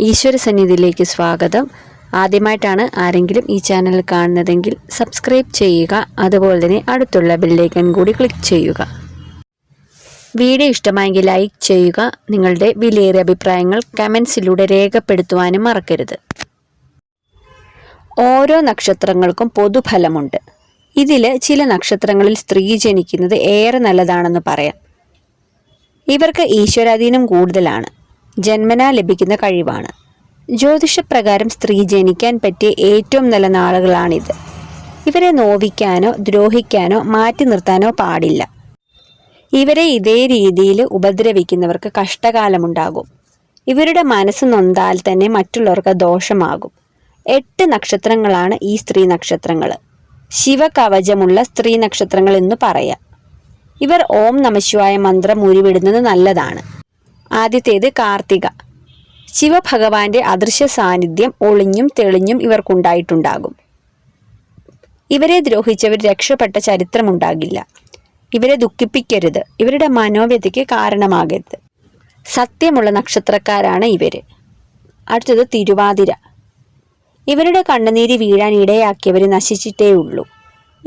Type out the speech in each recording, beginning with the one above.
ഈശ്വര സന്നിധിയിലേക്ക് സ്വാഗതം. ആദ്യമായിട്ടാണ് ആരെങ്കിലും ഈ ചാനൽ കാണുന്നതെങ്കിൽ സബ്സ്ക്രൈബ് ചെയ്യുക അതുപോലെ തന്നെ അടുത്തുള്ള ബെല്ലൈക്കൺ കൂടി ക്ലിക്ക് ചെയ്യുക. വീഡിയോ ഇഷ്ടമായെങ്കിൽ ലൈക്ക് ചെയ്യുക നിങ്ങളുടെ വിലയേറിയ അഭിപ്രായങ്ങൾ കമൻസിലൂടെ രേഖപ്പെടുത്തുവാനും മറക്കരുത്. ഓരോ നക്ഷത്രങ്ങൾക്കും പൊതുഫലമുണ്ട്. ഇതിൽ ചില നക്ഷത്രങ്ങളിൽ സ്ത്രീ ജനിക്കുന്നത് ഏറെ നല്ലതാണെന്ന് പറയാം. ഇവർക്ക് ഈശ്വരാധീനം കൂടുതലാണ്. ജന്മനാ ലഭിക്കുന്ന കഴിവാണ്. ജ്യോതിഷപ്രകാരം സ്ത്രീ ജനിക്കാൻ പറ്റിയ ഏറ്റവും നല്ല നാളുകളാണിത്. ഇവരെ നോവിക്കാനോ ദ്രോഹിക്കാനോ മാറ്റി നിർത്താനോ പാടില്ല. ഇവരെ ഇതേ രീതിയിൽ ഉപദ്രവിക്കുന്നവർക്ക് കഷ്ടകാലമുണ്ടാകും. ഇവരുടെ മനസ്സ് നൊന്താൽ തന്നെ മറ്റുള്ളവർക്ക് ദോഷമാകും. എട്ട് നക്ഷത്രങ്ങളാണ് ഈ സ്ത്രീ നക്ഷത്രങ്ങൾ ശിവകവചമുള്ള സ്ത്രീ നക്ഷത്രങ്ങൾ എന്ന് പറയാം. ഇവർ ഓം നമശിവായ മന്ത്രം ഉരുവിടുന്നത് നല്ലതാണ്. ആദ്യത്തേത് കാർത്തിക. ശിവഭഗവാന്റെ അദൃശ്യ സാന്നിധ്യം ഒളിഞ്ഞും തെളിഞ്ഞും ഇവർക്കുണ്ടായിട്ടുണ്ടാകും. ഇവരെ ദ്രോഹിച്ചവർ രക്ഷപ്പെട്ട ചരിത്രമുണ്ടാകില്ല. ഇവരെ ദുഃഖിപ്പിക്കരുത്. ഇവരുടെ മനോവ്യതയ്ക്ക് കാരണമാകരുത്. സത്യമുള്ള നക്ഷത്രക്കാരാണ് ഇവർ. അടുത്തത് തിരുവാതിര. ഇവരുടെ കണ്ണുനീര് വീഴാൻ ഇടയാക്കിയവർ നശിച്ചിട്ടേ ഉള്ളൂ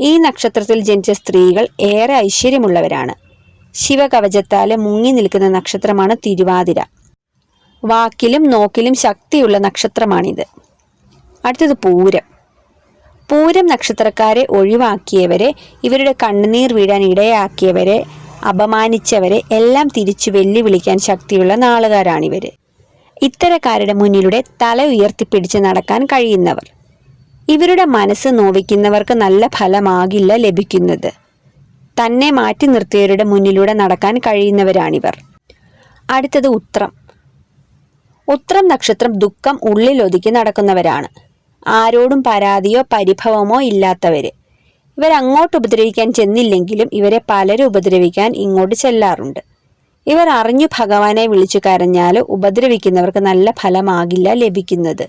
ഈ നക്ഷത്രത്തിൽ ജനിച്ച സ്ത്രീകൾ ഏറെ ഐശ്വര്യമുള്ളവരാണ്. ശിവകവചത്താൽ മുങ്ങി നിൽക്കുന്ന നക്ഷത്രമാണ് തിരുവാതിര. വാക്കിലും നോക്കിലും ശക്തിയുള്ള നക്ഷത്രമാണിത്. അടുത്തത് പൂരം. പൂരം നക്ഷത്രക്കാരെ ഒഴിവാക്കിയവരെ ഇവരുടെ കണ്ണുനീർ വീഴാൻ ഇടയാക്കിയവരെ അപമാനിച്ചവരെ എല്ലാം തിരിച്ചു വെല്ലുവിളിക്കാൻ ശക്തിയുള്ള നാളുകാരാണിവർ ഇത്തരക്കാരുടെ മുന്നിലൂടെ തല ഉയർത്തിപ്പിടിച്ച് നടക്കാൻ കഴിയുന്നവർ. ഇവരുടെ മനസ്സ് നോവിക്കുന്നവർക്ക് നല്ല ഫലമാകില്ല ലഭിക്കുന്നത്. തന്നെ മാറ്റി നിർത്തിയവരുടെ മുന്നിലൂടെ നടക്കാൻ കഴിയുന്നവരാണിവർ. അടുത്തത് ഉത്രം. ഉത്രം നക്ഷത്രം ദുഃഖം ഉള്ളിലൊതുക്കി നടക്കുന്നവരാണ്. ആരോടും പരാതിയോ പരിഭവമോ ഇല്ലാത്തവര്. ഇവർ അങ്ങോട്ട് ഉപദ്രവിക്കാൻ ചെന്നില്ലെങ്കിലും ഇവരെ പലരും ഉപദ്രവിക്കാൻ ഇങ്ങോട്ട് ചെല്ലാറുണ്ട്. ഇവർ അറിഞ്ഞു ഭഗവാനെ വിളിച്ചു കരഞ്ഞാൽ ഉപദ്രവിക്കുന്നവർക്ക് നല്ല ഫലമാകില്ല ലഭിക്കുന്നത്.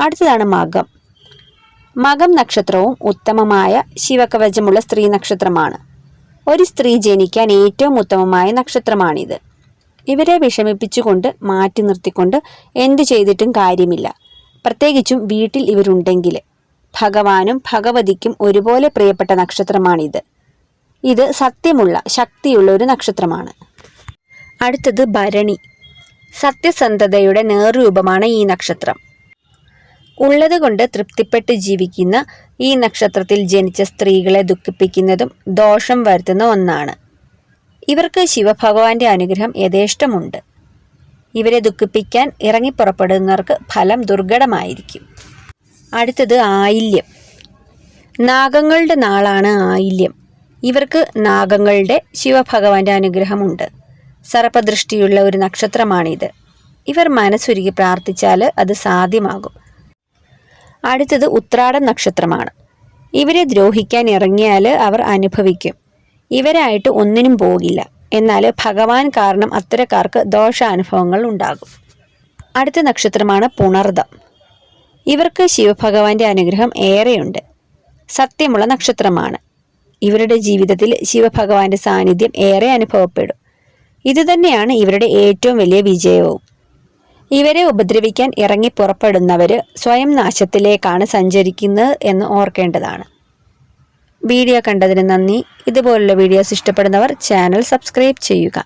അടുത്തതാണ് മകം. മകം നക്ഷത്രവും ഉത്തമമായ ശിവകവചമുള്ള സ്ത്രീ നക്ഷത്രമാണ്. ഒരു സ്ത്രീ ജനിക്കാൻ ഏറ്റവും ഉത്തമമായ നക്ഷത്രമാണിത്. ഇവരെ വിഷമിപ്പിച്ചുകൊണ്ട് മാറ്റി നിർത്തിക്കൊണ്ട് എന്തു ചെയ്തിട്ടും കാര്യമില്ല. പ്രത്യേകിച്ചും വീട്ടിൽ ഇവരുണ്ടെങ്കിൽ. ഭഗവാനും ഭഗവതിക്കും ഒരുപോലെ പ്രിയപ്പെട്ട നക്ഷത്രമാണിത്. ഇത് സത്യമുള്ള ശക്തിയുള്ള ഒരു നക്ഷത്രമാണ്. അടുത്തത് ഭരണി. സത്യസന്ധതയുടെ നേർരൂപമാണ് ഈ നക്ഷത്രം. ഉള്ളതുകൊണ്ട് തൃപ്തിപ്പെട്ട് ജീവിക്കുന്ന ഈ നക്ഷത്രത്തിൽ ജനിച്ച സ്ത്രീകളെ ദുഃഖിപ്പിക്കുന്നതും ദോഷം വരുത്തുന്ന ഒന്നാണ്. ഇവർക്ക് ശിവഭഗവാന്റെ അനുഗ്രഹം യഥേഷ്ടമുണ്ട്. ഇവരെ ദുഃഖിപ്പിക്കാൻ ഇറങ്ങിപ്പുറപ്പെടുന്നവർക്ക് ഫലം ദുർഘടമായിരിക്കും. അടുത്തത് ആയില്യം. നാഗങ്ങളുടെ നാളാണ് ആയില്യം. ഇവർക്ക് നാഗങ്ങളുടെ ശിവഭഗവാന്റെ അനുഗ്രഹമുണ്ട്. സർപ്പദൃഷ്ടിയുള്ള ഒരു നക്ഷത്രമാണിത്. ഇവർ മനസ്സുരുകി പ്രാർത്ഥിച്ചാൽ അത് സാധ്യമാകും. അടുത്തത് ഉത്രാടം നക്ഷത്രമാണ്. ഇവരെ ദ്രോഹിക്കാൻ ഇറങ്ങിയാൽ അവർ അനുഭവിക്കും. ഇവരായിട്ട് ഒന്നിനും പോകില്ല. എന്നാൽ ഭഗവാൻ കാരണം അത്തരക്കാർക്ക് ദോഷാനുഭവങ്ങൾ ഉണ്ടാകും. അടുത്ത നക്ഷത്രമാണ് പുണർദം. ഇവർക്ക് ശിവഭഗവാന്റെ അനുഗ്രഹം ഏറെയുണ്ട്. സത്യമുള്ള നക്ഷത്രമാണ്. ഇവരുടെ ജീവിതത്തിൽ ശിവഭഗവാന്റെ സാന്നിധ്യം ഏറെ അനുഭവപ്പെടും. ഇതുതന്നെയാണ് ഇവരുടെ ഏറ്റവും വലിയ വിജയവും. ഇവരെ ഉപദ്രവിക്കാൻ ഇറങ്ങി പുറപ്പെടുന്നവർ സ്വയം നാശത്തിലേക്കാണ് സഞ്ചരിക്കുന്നത് എന്ന് ഓർക്കേണ്ടതാണ്. വീഡിയോ കണ്ടതിന് നന്ദി. ഇതുപോലുള്ള വീഡിയോസ് ഇഷ്ടപ്പെടുന്നവർ ചാനൽ സബ്സ്ക്രൈബ് ചെയ്യുക.